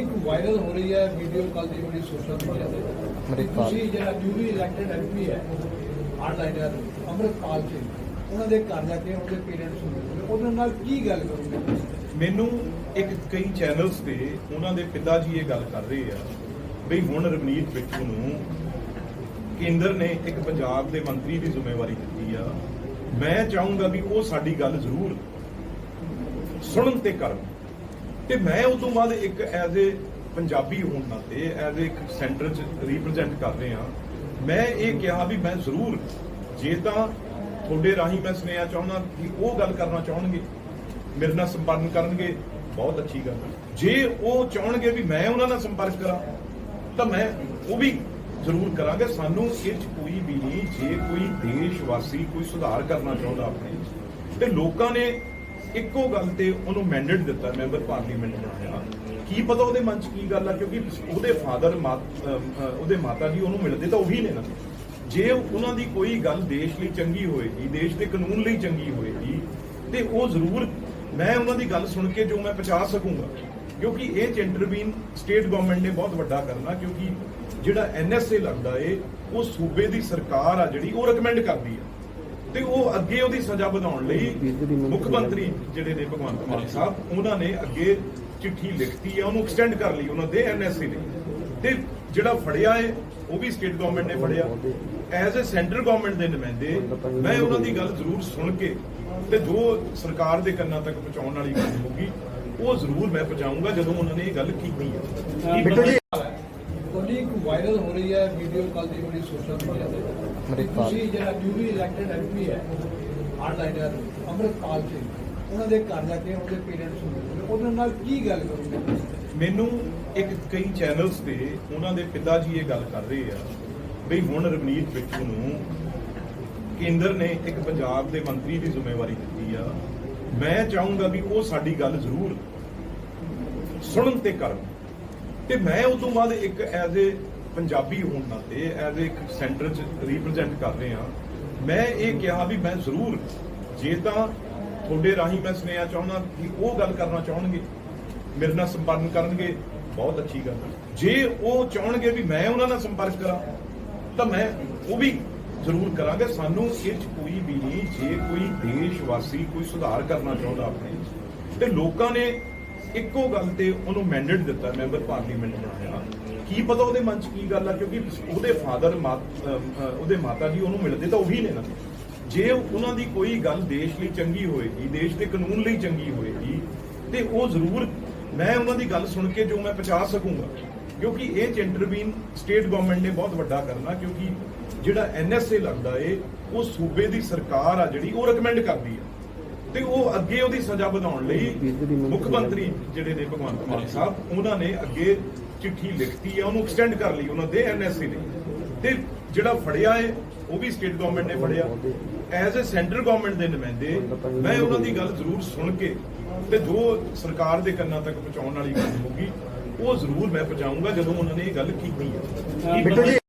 ਇੱਕ ਵਾਇਰਲ ਹੋ ਰਹੀ ਹੈ ਵੀਡੀਓ ਕੱਲ ਦੀ ਬੜੀ ਸੋਸ਼ਲ ਮੀਡੀਆ ਤੇ। ਤੁਸੀਂ ਜਿਹੜਾ ਨਿਊਲੀ ਇਲੈਕਟਡ ਐਮਪੀ ਹੈ ਆਰਟਲਾਈਨਰ ਅੰਮ੍ਰਿਤਪਾਲ ਸਿੰਘ ਉਹਨਾਂ ਦੇ ਘਰ ਜਾ ਕੇ ਉਹਦੇ ਪੇਰੈਂਟਸ ਨੂੰ ਮਿਲੇ। ਉਹਨਾਂ ਨਾਲ ਕੀ ਗੱਲ ਕਰੋਗੇ? ਮੈਨੂੰ ਇੱਕ ਕਈ ਚੈਨਲਸ ਤੇ ਉਹਨਾਂ ਦੇ ਪਿਤਾ ਜੀ ਇਹ ਗੱਲ ਕਰ ਰਹੇ ਆ ਵੀ ਹੁਣ ਰਵਨੀਤ ਬਿੱਟੂ ਨੂੰ ਕੇਂਦਰ ਨੇ ਇੱਕ ਪੰਜਾਬ ਦੇ ਮੰਤਰੀ ਦੀ ਜ਼ਿੰਮੇਵਾਰੀ ਦਿੱਤੀ ਆ। ਮੈਂ ਚਾਹੂੰਗਾ ਵੀ ਉਹ ਸਾਡੀ ਗੱਲ ਜ਼ਰੂਰ ਸੁਣਨ ਤੇ ਕਰਨ। ਤੇ ਮੈਂ ਉਸ ਤੋਂ ਬਾਅਦ ਇੱਕ ਐਜ਼ ਏ ਪੰਜਾਬੀ ਹੋਣ ਨਾਤੇ ਐਜ਼ ਏ ਇੱਕ ਸੈਂਟਰ ਚ ਰਿਪਰੈਜ਼ੈਂਟ ਕਰ ਰਿਹਾ, ਮੈਂ ਇਹ ਕਿਹਾ ਵੀ ਮੈਂ ਜ਼ਰੂਰ, ਜੇ ਤਾਂ ਤੁਹਾਡੇ ਰਾਹੀਂ ਮੈਂ ਸੁਨੇਹਾ ਚਾਹੁੰਦਾ ਕਿ ਉਹ ਗੱਲ ਕਰਨਾ ਚਾਹਣਗੇ, ਮੇਰੇ ਨਾਲ ਸੰਪਰਕ ਕਰਨਗੇ, ਬਹੁਤ ਅੱਛੀ ਗੱਲ ਹੈ। ਜੇ ਉਹ ਚਾਹਣਗੇ ਵੀ ਮੈਂ ਉਹਨਾਂ ਨਾਲ ਸੰਪਰਕ ਕਰਾਂ, ਤਾਂ ਮੈਂ ਉਹ ਵੀ ਜ਼ਰੂਰ ਕਰਾਂਗੇ ਸਾਨੂੰ ਇਹ 'ਚ ਕੋਈ ਵੀ ਨਹੀਂ, ਜੇ ਕੋਈ ਦੇਸ਼ ਵਾਸੀ ਕੋਈ ਸੁਧਾਰ ਕਰਨਾ ਚਾਹੁੰਦਾ ਆਪਣੇ ਤੇ ਲੋਕਾਂ ਨੇ ਇੱਕੋ ਗੱਲ ਤੇ ਉਹਨੂੰ ਮੈਂਡੇਟ ਦਿੱਤਾ ਮੈਂਬਰ ਪਾਰਲੀਮੈਂਟ ਬਣਾਇਆ ਕੀ ਪਤਾ ਉਹਦੇ ਮਨ 'ਚ ਕੀ ਗੱਲ ਆ, ਕਿਉਂਕਿ ਉਹਦੇ ਫਾਦਰ ਉਹਦੇ ਮਾਤਾ ਜੀ ਉਹਨੂੰ ਮਿਲਦੇ ਤਾਂ ਉਹੀ ਨੇ ਨਾ। ਜੇ ਉਹਨਾਂ ਦੀ ਕੋਈ ਗੱਲ ਦੇਸ਼ ਲਈ ਚੰਗੀ ਹੋਏਗੀ, ਦੇਸ਼ ਦੇ ਕਾਨੂੰਨ ਲਈ ਚੰਗੀ ਹੋਏਗੀ, ਤੇ ਉਹ ਜ਼ਰੂਰ, ਮੈਂ ਉਹਨਾਂ ਦੀ ਗੱਲ ਸੁਣ ਕੇ ਜੋ ਮੈਂ ਪਹੁੰਚਾ ਸਕੂੰਗਾ। ਕਿਉਂਕਿ ਇਹ ਚ ਇੰਟਰਵੀਨ ਸਟੇਟ ਗਵਰਨਮੈਂਟ ਨੇ ਬਹੁਤ ਵੱਡਾ ਕਰਨਾ, ਕਿਉਂਕਿ ਜਿਹੜਾ ਐਨਐਸਏ ਲੱਗਦਾ ਏ, ਉਹ ਸੂਬੇ ਦੀ ਸਰਕਾਰ ਆ ਜਿਹੜੀ, ਉਹ ਰეკਮੈਂਡ ਕਰਦੀ ਆ। ਤੇ ਉਹ ਅੱਗੇ ਉਹਦੀ ਸਜ਼ਾ ਵਧਾਉਣ ਲਈ ਮੁੱਖ ਮੰਤਰੀ ਜਿਹੜੇ ਨੇ ਭਗਵੰਤ ਮਾਨ ਸਾਹਿਬ ਉਹਨਾਂ ਨੇ ਅੱਗੇ ਚਿੱਠੀ ਲਿਖਤੀ ਆ ਉਹਨੂੰ ਐਕਸਟੈਂਡ ਕਰ ਲਈ ਉਹਨਾਂ ਦੇ ਐਨਐਸਏ ਨੇ। ਤੇ ਜਿਹੜਾ ਫੜਿਆ ਏ ਉਹ ਵੀ ਸਟੇਟ ਗਵਰਨਮੈਂਟ ਨੇ ਫੜਿਆ। ਐਜ਼ ਅ ਸੈਂਟਰ ਗਵਰਨਮੈਂਟ ਦੇ ਨੁਮਾਇੰਦੇ ਮੈਂ ਉਹਨਾਂ ਦੀ ਗੱਲ ਜ਼ਰੂਰ ਸੁਣ ਕੇ ਤੇ ਜੋ ਸਰਕਾਰ ਦੇ ਕੰਨਾਂ ਤੱਕ ਪਹੁੰਚਾਉਣ ਵਾਲੀ ਗੱਲ ਹੋਊਗੀ ਉਹ ਜ਼ਰੂਰ ਮੈਂ ਪਹੁੰਚਾਊਂਗਾ ਜਦੋਂ ਉਹਨਾਂ ਨੇ ਇਹ ਗੱਲ ਕੀਤੀ ਹੈ ਬਿੱਟੂ ਜੀ ਵਾਇਰਲ ਹੋ ਰਹੀ ਹੈ ਵੀਡੀਓ ਕੱਲ ਦੀ ਬੜੀ ਸੋਸ਼ਲ ਮੀਡੀਆ ਤੇ। ਅੰਮ੍ਰਿਤਪਾਲ। ਤੁਸੀਂ ਜਿਹੜਾ ਨਿਊਲੀ ਇਲੈਕਟਡ ਐਮਪੀ ਹੈ ਆਰਟਲਾਈਨਰ ਅੰਮ੍ਰਿਤਪਾਲ ਸਿੰਘ ਉਹਨਾਂ ਦੇ ਘਰ ਜਾ ਕੇ ਉਹਦੇ ਪੇਰੈਂਟਸ ਨੂੰ ਮਿਲੇ ਉਹਨਾਂ ਨਾਲ ਕੀ ਗੱਲ ਕਰੋਗੇ ਮੈਨੂੰ ਇੱਕ ਕਈ ਚੈਨਲਸ ਤੇ ਉਹਨਾਂ ਦੇ ਪਿਤਾ ਜੀ ਇਹ ਗੱਲ ਕਰ ਰਹੇ ਆ ਵੀ ਹੁਣ ਰਵਨੀਤ ਬਿੱਟੂ ਨੂੰ ਕੇਂਦਰ ਨੇ ਇੱਕ ਪੰਜਾਬ ਦੇ ਮੰਤਰੀ ਦੀ ਜ਼ਿੰਮੇਵਾਰੀ ਦਿੱਤੀ ਆ। ਮੈਂ ਚਾਹੂੰਗਾ ਵੀ ਉਹ ਸਾਡੀ ਗੱਲ ਜ਼ਰੂਰ ਸੁਣਨ ਤੇ ਕਰਨ। ਤੇ ਮੈਂ ਉਸ ਤੋਂ ਬਾਅਦ ਇੱਕ ਐਜ਼ ਏ ਪੰਜਾਬੀ ਹੋਣ ਨਾਤੇ ਐਜ਼ ਏ ਇੱਕ ਸੈਂਟਰ ਚ ਰਿਪਰੈਜ਼ੈਂਟ ਕਰ ਰਹੇ ਆ ਮੈਂ ਇਹ ਕਿਹਾ ਵੀ ਮੈਂ ਜ਼ਰੂਰ, ਜੇ ਤਾਂ ਤੁਹਾਡੇ ਰਾਹੀਂ ਮੈਂ ਸੁਨੇਹਾ ਚਾਹੁੰਦਾ ਕਿ ਉਹ ਗੱਲ ਕਰਨਾ ਚਾਹਣਗੇ, ਮੇਰੇ ਨਾਲ ਸੰਪਰਕ ਕਰਨਗੇ, ਬਹੁਤ ਅੱਛੀ ਗੱਲ ਹੈ। ਜੇ ਉਹ ਚਾਹਣਗੇ ਵੀ ਮੈਂ ਉਹਨਾਂ ਨਾਲ ਸੰਪਰਕ ਕਰਾਂ, ਤਾਂ ਮੈਂ ਉਹ ਵੀ ਜ਼ਰੂਰ ਕਰਾਂਗੇ ਸਾਨੂੰ ਇਹ 'ਚ ਕੋਈ ਵੀ ਨਹੀਂ, ਜੇ ਕੋਈ ਦੇਸ਼ ਵਾਸੀ ਕੋਈ ਸੁਧਾਰ ਕਰਨਾ ਚਾਹੁੰਦਾ ਆਪਣੇ ਤੇ ਲੋਕਾਂ ਨੇ ਇੱਕੋ ਗੱਲ ਤੇ ਉਹਨੂੰ ਮੈਂਡੇਟ ਦਿੱਤਾ ਮੈਂਬਰ ਪਾਰਲੀਮੈਂਟ ਬਣਾਇਆ ਕੀ ਪਤਾ ਉਹਦੇ ਮਨ 'ਚ ਕੀ ਗੱਲ ਆ, ਕਿਉਂਕਿ ਉਹਦੇ ਫਾਦਰ ਉਹਦੇ ਮਾਤਾ ਜੀ ਉਹਨੂੰ ਮਿਲਦੇ ਤਾਂ ਉਹੀ ਨੇ ਨਾ। ਜੇ ਉਹਨਾਂ ਦੀ ਕੋਈ ਗੱਲ ਦੇਸ਼ ਲਈ ਚੰਗੀ ਹੋਏਗੀ, ਦੇਸ਼ ਦੇ ਕਾਨੂੰਨ ਲਈ ਚੰਗੀ ਹੋਏਗੀ, ਤੇ ਉਹ ਜ਼ਰੂਰ, ਮੈਂ ਉਹਨਾਂ ਦੀ ਗੱਲ ਸੁਣ ਕੇ ਜੋ ਮੈਂ ਪਹੁੰਚਾ ਸਕੂੰਗਾ। ਕਿਉਂਕਿ ਇਹ ਚ ਇੰਟਰਵੀਨ ਸਟੇਟ ਗਵਰਨਮੈਂਟ ਨੇ ਬਹੁਤ ਵੱਡਾ ਕਰਨਾ, ਕਿਉਂਕਿ ਜਿਹੜਾ ਐਨਐਸਏ ਲੱਗਦਾ ਏ, ਉਹ ਸੂਬੇ ਦੀ ਸਰਕਾਰ ਆ ਜਿਹੜੀ, ਉਹ ਰეკਮੈਂਡ ਕਰਦੀ ਆ। ਤੇ ਉਹ ਅੱਗੇ ਉਹਦੀ ਸਜ਼ਾ ਵਧਾਉਣ ਲਈ ਮੁੱਖ ਮੰਤਰੀ ਜਿਹੜੇ ਨੇ ਭਗਵੰਤ ਮਾਨ ਸਾਹਿਬ ਉਹਨਾਂ ਨੇ ਅੱਗੇ ਚਿੱਠੀ ਲਿਖਤੀ ਆ ਉਹਨੂੰ ਐਕਸਟੈਂਡ ਕਰ ਲਈ ਉਹਨਾਂ ਦੇ ਐਨਐਸਏ ਨੇ। ਤੇ ਜਿਹੜਾ ਫੜਿਆ ਏ ਉਹ ਵੀ ਸਟੇਟ ਗਵਰਨਮੈਂਟ ਨੇ ਫੜਿਆ। ਐਜ਼ ਅ ਸੈਂਟਰ ਗਵਰਨਮੈਂਟ ਦੇ ਨੁਮਾਇੰਦੇ ਮੈਂ ਉਹਨਾਂ ਦੀ ਗੱਲ ਜ਼ਰੂਰ ਸੁਣ ਕੇ ਤੇ ਜੋ ਸਰਕਾਰ ਦੇ ਕੰਨਾਂ ਤੱਕ ਪਹੁੰਚਾਉਣ ਵਾਲੀ ਗੱਲ ਹੋਊਗੀ ਉਹ ਜ਼ਰੂਰ ਮੈਂ ਪਹੁੰਚਾਊਂਗਾ ਜਦੋਂ ਉਹਨਾਂ ਨੇ ਇਹ ਗੱਲ ਕੀਤੀ ਹੈ। ਬਿੱਟੂ ਜੀ